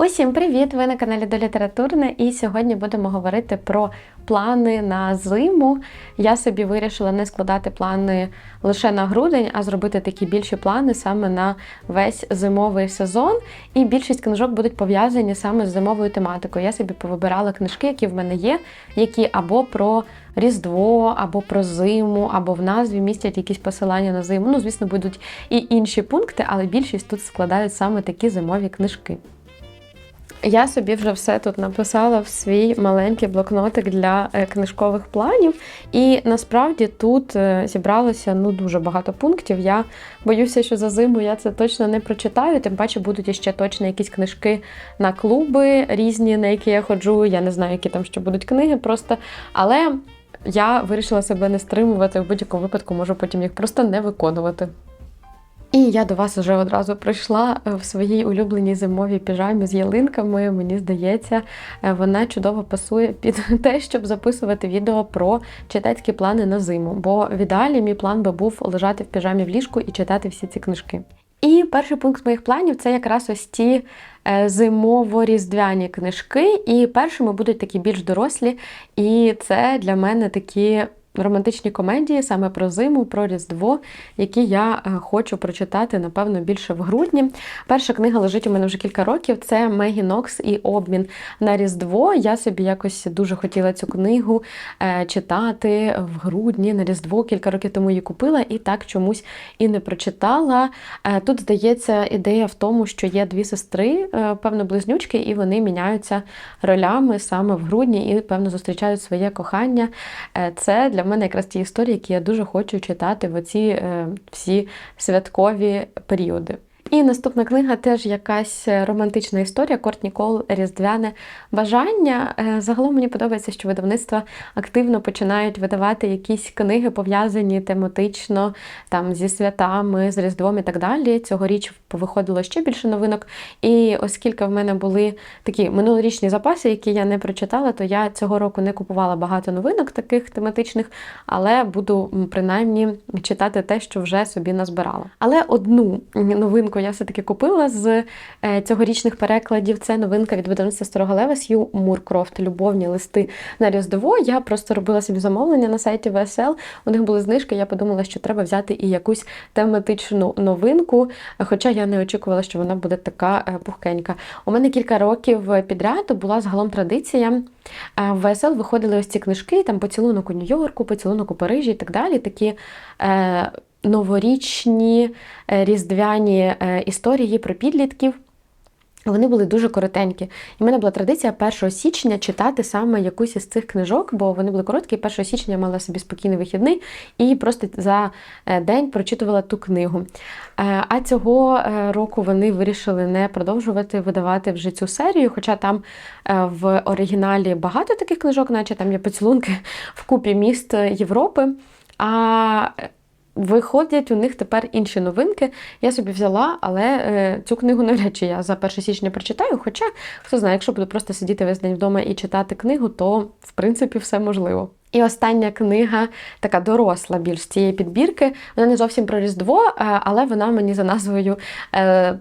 Усім привіт! Ви на каналі до Літературне, і сьогодні будемо говорити про плани на зиму. Я собі вирішила не складати плани лише на грудень, а зробити такі більші плани саме на весь зимовий сезон. І більшість книжок будуть пов'язані саме з зимовою тематикою. Я собі повибирала книжки, які в мене є, які або про Різдво, або про зиму, або в назві містять якісь посилання на зиму. Ну, звісно, будуть і інші пункти, але більшість тут складають саме такі зимові книжки. Я собі вже все тут написала в свій маленький блокнотик для е, книжкових планів, і насправді тут е, зібралося ну дуже багато пунктів. Я боюся, що за зиму я це точно не прочитаю. Тим паче будуть іще точно якісь книжки на клуби різні, на які я ходжу. Я не знаю, які там ще будуть книги, просто але я вирішила себе не стримувати в будь-якому випадку, можу потім їх просто не виконувати. І я до вас вже одразу прийшла е, в своїй улюбленій зимовій піжамі з ялинками. Мені здається, е, вона чудово пасує під те, щоб записувати відео про читацькі плани на зиму. Бо в ідеалі мій план би був лежати в піжамі в ліжку і читати всі ці книжки. І перший пункт моїх планів це якраз ось ті е, зимово-різдвяні книжки. І першими будуть такі більш дорослі. І це для мене такі романтичні комедії саме про зиму, про Різдво, які я е, хочу прочитати, напевно, більше в грудні. Перша книга лежить у мене вже кілька років. Це Мегі Нокс і обмін на Різдво. Я собі якось дуже хотіла цю книгу е, читати в грудні на Різдво. Кілька років тому її купила і так чомусь і не прочитала. Е, тут, здається, ідея в тому, що є дві сестри, певно, близнючки, і вони міняються ролями саме в грудні і, певно, зустрічають своє кохання. Це для мене якраз ті історії, які я дуже хочу читати в оці е, всі святкові періоди. І наступна книга теж якась романтична історія. Кортні Кол Різдвяне бажання. Е, загалом мені подобається, що видавництва активно починають видавати якісь книги, пов'язані тематично там зі святами, з Різдвом і так далі. Цьогоріч повиходило ще більше новинок. І оскільки в мене були такі минулорічні запаси, які я не прочитала, то я цього року не купувала багато новинок таких тематичних, але буду принаймні читати те, що вже собі назбирала. Але одну новинку я все-таки купила з е, цьогорічних перекладів. Це новинка від видавництва Старого Лева Сью Муркрофт, любовні листи на Різдво. Я просто робила собі замовлення на сайті VSL. У них були знижки. Я подумала, що треба взяти і якусь тематичну новинку. Хоча я не очікувала, що вона буде така е, пухкенька. У мене кілька років підряд була загалом традиція. Е, в ВСЛ виходили ось ці книжки, там поцілунок у Нью-Йорку, поцілунок у Парижі і так далі. Такі новорічні е, різдвяні е, історії про підлітків. Вони були дуже коротенькі. І в мене була традиція 1 січня читати саме якусь із цих книжок, бо вони були короткі. 1 січня я мала собі спокійний вихідний і просто за е, день прочитувала ту книгу. А цього року вони вирішили не продовжувати видавати вже цю серію, хоча там в оригіналі багато таких книжок, наче там є поцілунки в купі міст Європи. А Виходять у них тепер інші новинки. Я собі взяла, але е, цю книгу навряд чи я за 1 січня прочитаю. Хоча, хто знає, якщо буду просто сидіти весь день вдома і читати книгу, то в принципі все можливо. І остання книга, така доросла більш цієї підбірки. Вона не зовсім про Різдво, е, але вона мені за назвою е,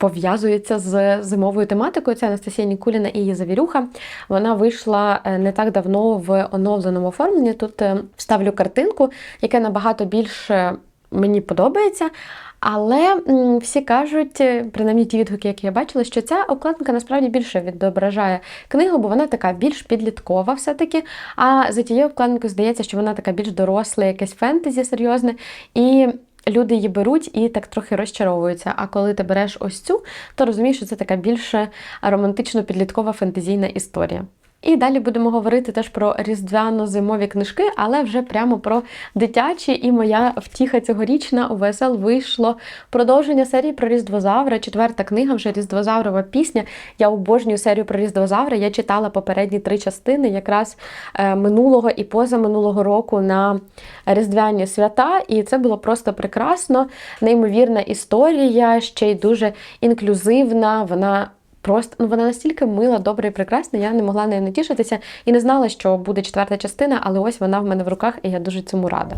пов'язується з зимовою тематикою. Це Анастасія Нікуліна і її завірюха. Вона вийшла е, не так давно в оновленому оформленні. Тут е, вставлю картинку, яке набагато більше мені подобається. Але всі кажуть, е, принаймні ті відгуки, які я бачила, що ця обкладинка насправді більше відображає книгу, бо вона така більш підліткова, все-таки. А за тією обкладинкою здається, що вона така більш доросла, якесь фентезі серйозне. І люди її беруть і так трохи розчаровуються. А коли ти береш ось цю, то розумієш, що це така більше романтично-підліткова фентезійна історія. І далі будемо говорити теж про різдвяно-зимові книжки, але вже прямо про дитячі. І моя втіха цьогорічна у ВСЛ вийшло продовження серії про Різдвозавра. Четверта книга вже Різдвозаврова пісня. Я обожнюю серію про Різдвозавра. Я читала попередні три частини, якраз е, минулого і позаминулого року на різдвяні свята. І це було просто прекрасно, неймовірна історія, ще й дуже інклюзивна. Вона Просто ну вона настільки мила, добра і прекрасна, я не могла нею натішитися і не знала, що буде четверта частина, але ось вона в мене в руках, і я дуже цьому рада.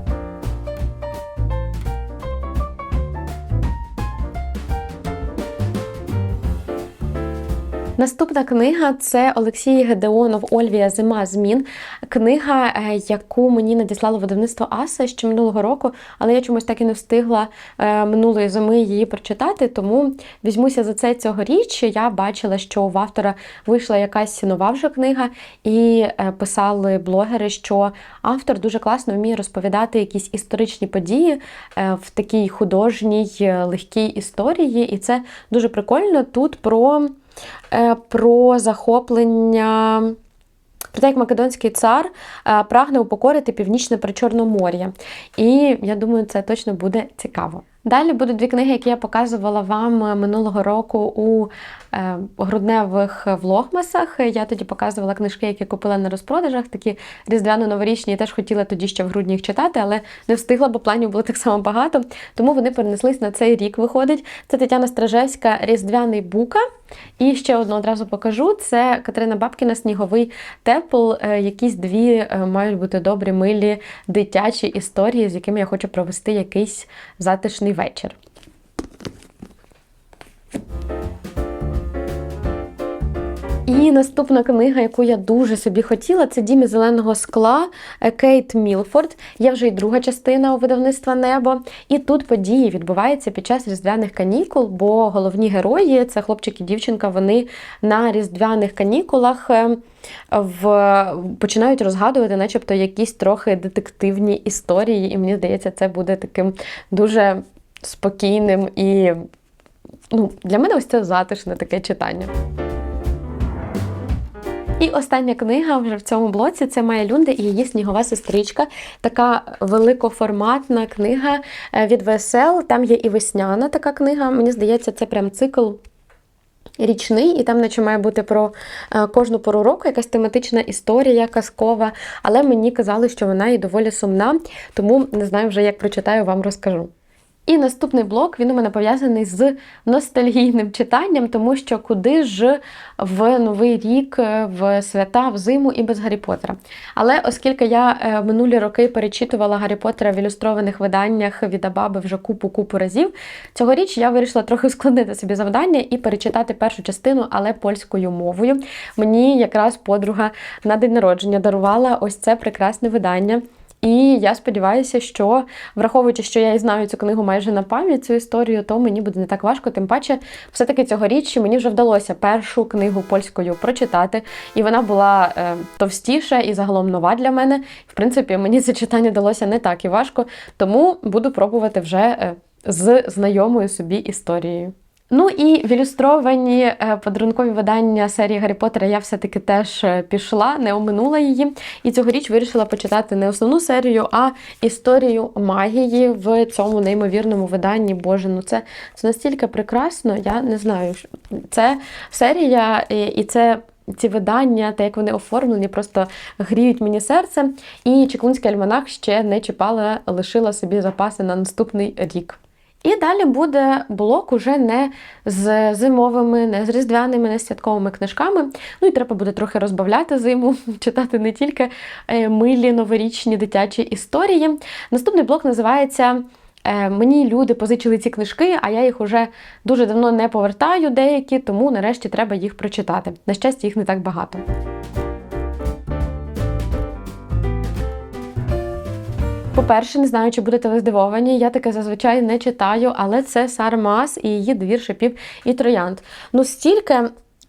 Наступна книга це Олексій Гедеонов Ольвія Зима змін. Книга, е, яку мені надіслало видавництво Аса ще минулого року, але я чомусь так і не встигла е, минулої зими її прочитати, тому візьмуся за це цьогоріч. Я бачила, що в автора вийшла якась нова вже книга, і е, писали блогери, що автор дуже класно вміє розповідати якісь історичні події в такій художній легкій історії, і це дуже прикольно. Тут про. Е, про захоплення. Про те, як Македонський цар е, прагне упокорити північне Причорномор'я. І я думаю, це точно буде цікаво. Далі будуть дві книги, які я показувала вам минулого року у е, грудневих влогмасах. Я тоді показувала книжки, які купила на розпродажах, такі різдвяно-новорічні. Я теж хотіла тоді ще в грудні їх читати, але не встигла, бо планів було так само багато. Тому вони перенеслись на цей рік. Виходить. Це Тетяна Стражевська, Різдвяний Бука. І ще одну одразу покажу: це Катерина Бабкіна, Сніговий тепл. Е, якісь дві е, мають бути добрі, милі дитячі історії, з якими я хочу провести якийсь затишний вечір. І наступна книга, яку я дуже собі хотіла, це Дім зеленого скла Кейт Мілфорд. Є вже й друга частина у видавництва Небо. І тут події відбуваються під час різдвяних канікул, бо головні герої це хлопчик і дівчинка, вони на різдвяних канікулах. Е, в починають розгадувати, начебто, якісь трохи детективні історії, і мені здається, це буде таким дуже спокійним і ну, для мене ось це затишне таке читання. І остання книга вже в цьому блоці це Майя Люнде і її снігова сестричка. Така великоформатна книга е, від ВСЛ. Там є і весняна така книга. Мені здається, це прям цикл. Річний, і там, наче має бути про е, кожну пору року якась тематична історія, казкова, але мені казали, що вона і доволі сумна, тому не знаю вже, як прочитаю, вам розкажу. І наступний блок він у мене пов'язаний з ностальгійним читанням, тому що куди ж в новий рік, е, в свята, в зиму і без Гаррі Поттера. Але оскільки я е, минулі роки перечитувала Гаррі Поттера в ілюстрованих виданнях від Абаби вже купу-купу разів, цьогоріч я вирішила трохи ускладнити собі завдання і перечитати першу частину, але польською мовою. Мені якраз подруга на день народження дарувала ось це прекрасне видання. І я сподіваюся, що враховуючи, що я і знаю цю книгу майже на пам'ять, цю історію, то мені буде не так важко. Тим паче, все-таки цьогоріч мені вже вдалося першу книгу польською прочитати, і вона була е, товстіша і загалом нова для мене. В принципі, мені це читання далося не так і важко, тому буду пробувати вже е, з знайомою собі історією. Ну і в ілюстровані е, подарункові видання серії Гаррі Поттера я все-таки теж е, пішла, не оминула її. І цьогоріч вирішила почитати не основну серію, а історію магії в цьому неймовірному виданні. Боже, ну це це настільки прекрасно, я не знаю. Це серія і це. Ці видання, те, як вони оформлені, просто гріють мені серце. І Чеклунський альманах ще не чіпала, лишила собі запаси на наступний рік. І далі буде блок уже не з зимовими, не з різдвяними, не з святковими книжками. Ну і треба буде трохи розбавляти зиму, читати не тільки е, милі новорічні дитячі історії. Наступний блок називається. Е, мені люди позичили ці книжки, а я їх уже дуже давно не повертаю деякі, тому нарешті треба їх прочитати. На щастя, їх не так багато. По-перше, не знаю, чи будете ви здивовані. Я таке зазвичай не читаю, але це Сармас і її двір шипів і троянд. Ну, стільки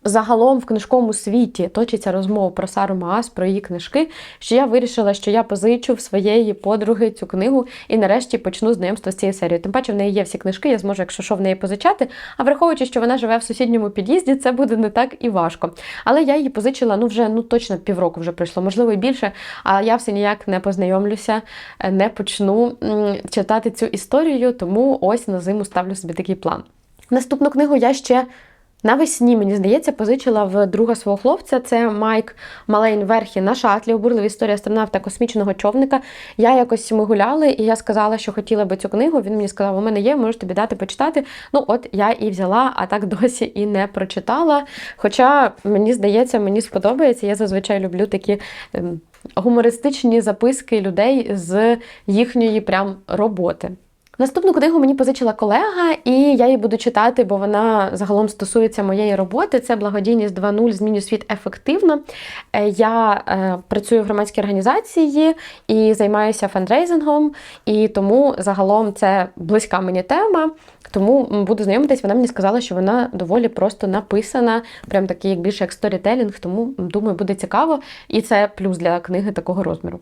загалом в книжковому світі точиться розмова про Сару Маас, про її книжки, що я вирішила, що я позичу в своєї подруги цю книгу і нарешті почну знайомство з цією серією. Тим паче в неї є всі книжки, я зможу, якщо що в неї позичати. А враховуючи, що вона живе в сусідньому під'їзді, це буде не так і важко. Але я її позичила ну вже ну точно півроку вже пройшло, можливо, і більше. А я все ніяк не познайомлюся, не почну читати цю історію, тому ось на зиму ставлю собі такий план. Наступну книгу я ще Навесні, мені здається, позичила в друга свого хлопця. Це Майк Малейн Верхі на шатлі, обурлива історія астронавта космічного човника. Я якось ми гуляли, і я сказала, що хотіла би цю книгу. Він мені сказав, у мене є, можу тобі дати почитати. Ну, от я і взяла, а так досі і не прочитала. Хоча, мені здається, мені сподобається. Я зазвичай люблю такі. Ем, гумористичні записки людей з їхньої прям роботи. Наступну книгу мені позичила колега, і я її буду читати, бо вона загалом стосується моєї роботи. Це благодійність 2.0 зміню світ ефективно. Е, Я е, працюю в громадській організації і займаюся фандрейзингом, і тому загалом це близька мені тема. Тому буду знайомитись. Вона мені сказала, що вона доволі просто написана, прям такий як більше як сторітелінг, тому думаю, буде цікаво. І це плюс для книги такого розміру.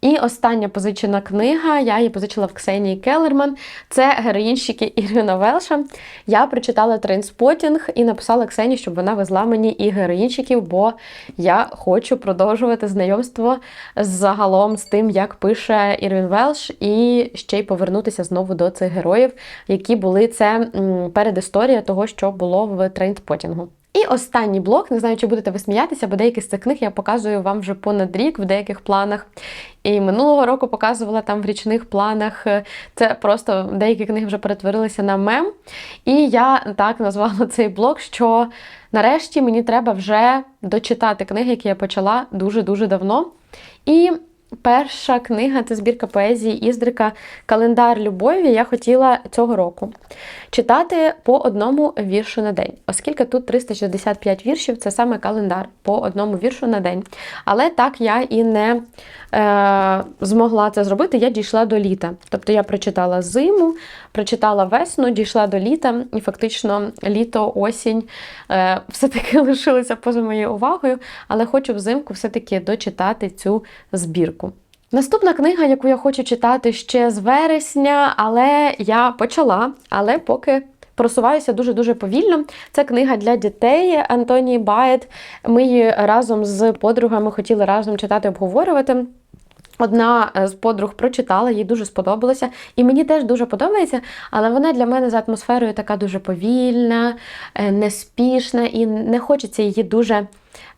І остання позичена книга, я її позичила в Ксенії Келерман. Це героїнщики Ірвіна Велша. Я прочитала трейнспотінг і написала Ксені, щоб вона везла мені і героїнщиків, бо я хочу продовжувати знайомство загалом з тим, як пише Ірвін Велш, і ще й повернутися знову до цих героїв, які були це передісторія того, що було в трейнспотінгу. І останній блок, не знаю, чи будете ви сміятися, бо деякі з цих книг я показую вам вже понад рік в деяких планах. І минулого року показувала там в річних планах. Це просто деякі книги вже перетворилися на мем. І я так назвала цей блок, що нарешті мені треба вже дочитати книги, які я почала дуже-дуже давно. І перша книга це збірка поезії Іздрика Календар любові. Я хотіла цього року читати по одному віршу на день, оскільки тут 365 віршів це саме календар по одному віршу на день. Але так я і не змогла це зробити. Я дійшла до літа. Тобто я прочитала зиму, прочитала весну, дійшла до літа, і фактично літо, осінь е, все-таки лишилися поза моєю увагою, але хочу взимку все-таки дочитати цю збірку. Наступна книга, яку я хочу читати ще з вересня, але я почала, але поки просуваюся дуже-дуже повільно. Це книга для дітей Антонії Баєт. Ми її разом з подругами хотіли разом читати, обговорювати. Одна з подруг прочитала, їй дуже сподобалося. І мені теж дуже подобається, але вона для мене за атмосферою така дуже повільна, е, неспішна, і не хочеться її дуже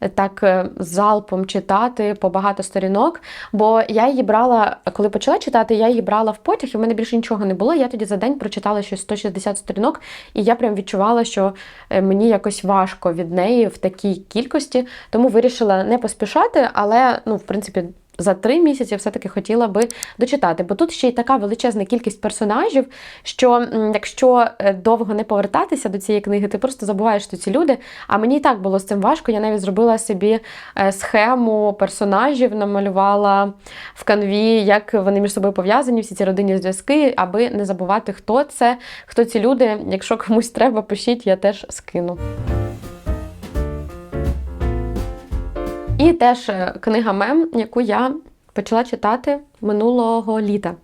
е, так е, залпом читати по багато сторінок. Бо я її брала, коли почала читати, я її брала в потяг, і в мене більше нічого не було. Я тоді за день прочитала щось 160 сторінок, і я прям відчувала, що е, мені якось важко від неї в такій кількості, тому вирішила не поспішати, але ну, в принципі. За три місяці все-таки хотіла би дочитати, бо тут ще й така величезна кількість персонажів, що якщо е, довго не повертатися до цієї книги, ти просто забуваєш, що ці люди. А мені і так було з цим важко. Я навіть зробила собі е, схему персонажів, намалювала в канві, як вони між собою пов'язані, всі ці родинні зв'язки, аби не забувати, хто це, хто ці люди. Якщо комусь треба, пишіть, я теж скину. І теж е, книга мем, яку я почала читати минулого літа.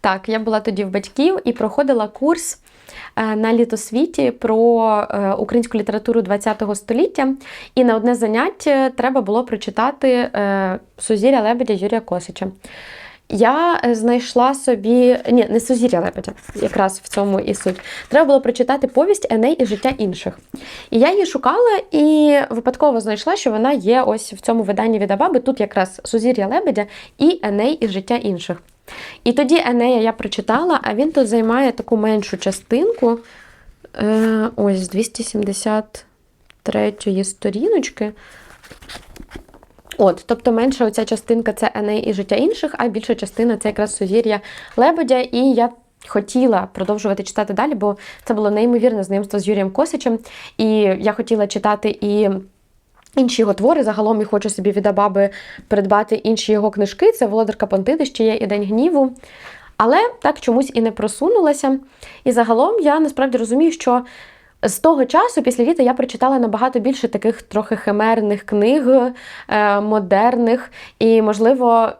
Так, я була тоді в батьків і проходила курс е, на літосвіті про е, українську літературу ХХ століття. І на одне заняття треба було прочитати Сузір'я Лебедя Юрія Косича. Я е, знайшла собі. Ні, не Сузір'я Лебедя, якраз в цьому і суть. Треба було прочитати повість Еней і життя інших. І я її шукала і випадково знайшла, що вона є ось в цьому виданні від Абаби. Тут якраз Сузір'я Лебедя і Еней і життя інших. І тоді Енея я прочитала, а він тут займає таку меншу частинку. Е, ось з 273 сторіночки. От, тобто менша оця частинка це Еней і життя інших, а більша частина це якраз сузір'я Лебедя. І я хотіла продовжувати читати далі, бо це було неймовірне знайомство з Юрієм Косичем. І я хотіла читати і. Інші його твори, загалом я хочу собі від Абаби придбати інші його книжки. Це Володарка Понтиди, ще є і День гніву. Але так чомусь і не просунулася. І загалом я насправді розумію, що з того часу, після літа, я прочитала набагато більше таких трохи химерних книг, е, модерних, і, можливо,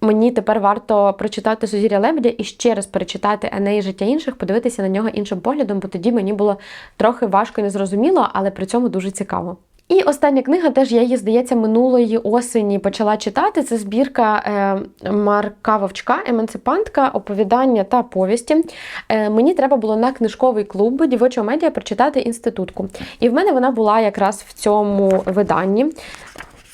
мені тепер варто прочитати Сузір'я Лебедя і ще раз перечитати Енеї життя інших, подивитися на нього іншим поглядом, бо тоді мені було трохи важко і незрозуміло, але при цьому дуже цікаво. І остання книга, теж я її, здається, минулої осені почала читати. Це збірка е, Марка Вовчка, емансипантка, оповідання та повісті. Е, мені треба було на книжковий клуб дівочого медіа прочитати інститутку. І в мене вона була якраз в цьому виданні.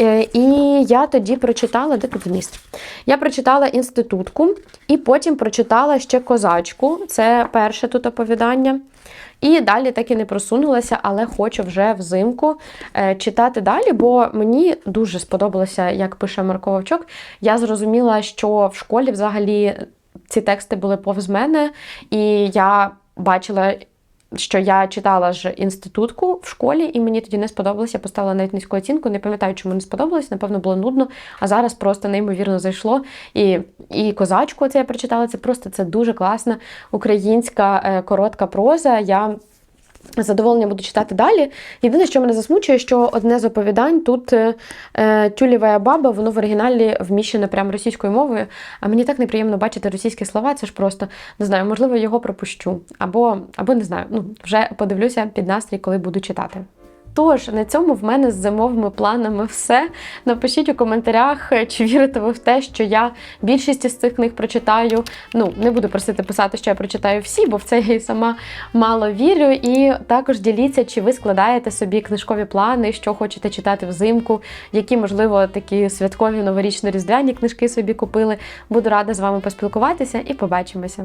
Е, І я тоді прочитала, де тут вміст? Я прочитала інститутку і потім прочитала ще козачку. Це перше тут оповідання. І далі так і не просунулася, але хочу вже взимку е, читати далі, бо мені дуже сподобалося, як пише Марко Вовчок. Я зрозуміла, що в школі взагалі ці тексти були повз мене, і я бачила. Що я читала ж інститутку в школі, і мені тоді не сподобалося. Я поставила навіть низьку оцінку. Не пам'ятаю, чому не сподобалось. Напевно, було нудно. А зараз просто неймовірно зайшло. І і козачку це я прочитала. Це просто це дуже класна українська е, коротка проза. Я з задоволенням буду читати далі. Єдине, що мене засмучує, що одне з оповідань тут е, е, Тюлєва баба, воно в оригіналі вміщене прямо російською мовою. А мені так неприємно бачити російські слова. Це ж просто не знаю, можливо, його пропущу. Або, або не знаю. Ну, вже подивлюся під настрій, коли буду читати. Тож на цьому в мене з зимовими планами все. Напишіть у коментарях, чи вірите ви в те, що я більшість із цих книг прочитаю. Ну, не буду просити писати, що я прочитаю всі, бо в це я і сама мало вірю. І також діліться, чи ви складаєте собі книжкові плани, що хочете читати взимку, які, можливо, такі святкові новорічно-різдвяні книжки собі купили. Буду рада з вами поспілкуватися і побачимося.